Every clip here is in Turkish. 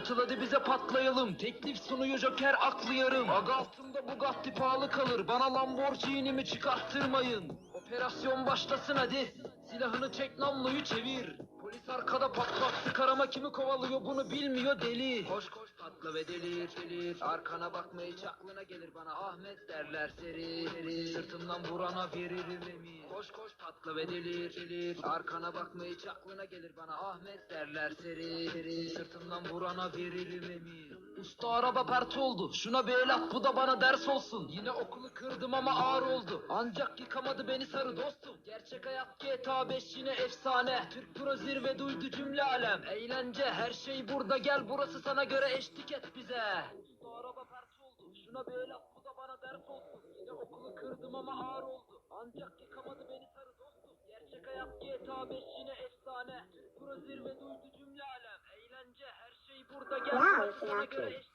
Atıl hadi bize patlayalım. Teklif sunuyor Joker aklı yarım. Aga altında Bugatti pahalı kalır. Bana Lamborghini'mi çıkarttırmayın. Operasyon başlasın hadi. Silahını çek namluyu çevir. Polis arkada pat pat sıkar ama kimi kovalıyor bunu bilmiyor deli. Koş koş patla ve delir delir. Arkana bakma hiç aklına gelir bana Ahmet derler seri seri. Sırtımdan vurana veririm emir. Koş koş patla ve delir delir. Arkana bakma hiç aklına gelir bana Ahmet derler seri seri. Sırtımdan vurana veririm emir. Usta araba pert oldu. Şuna bir el at bu da bana ders olsun. Yine okulu kırdım ama ağır oldu. Ancak yıkamadı beni sarı dostum. Gerçek hayat GTA 5 yine efsane. Türk Pro zirve duydu cümle alem. Eğlence her şey burada gel burası sana göre eşlik et bize. Usta araba pert oldu. Şuna bir el at bu da bana ders olsun. Yine okulu kırdım ama ağır oldu. Ancak yıkamadı beni sarı dostum. Gerçek hayat GTA 5 yine efsane. Türk Pro zirve duydu cümle happen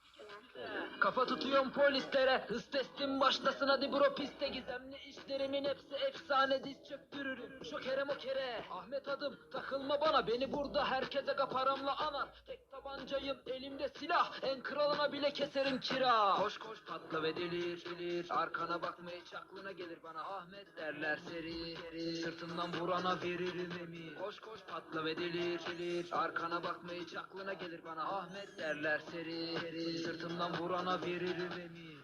Kafa tutuyorum polislere. Hız testim başlasın hadi bro piste Gizemli işlerimin hepsi efsane Diz çöktürürüm. Şokere mokere Ahmet adım takılma bana. Beni burada herkese kaparamla anar. Tek tabancayım elimde silah. En kralına bile keserim kira. Koş koş patla ve delir delir. Arkana bakma hiç aklına gelir. Bana Ahmet derler seri seri Sırtından vurana veririm emir. Koş koş patla ve delir delir. Arkana bakma hiç aklına gelir. Bana Ahmet derler seri seri Sırtımdan vurana veririm emir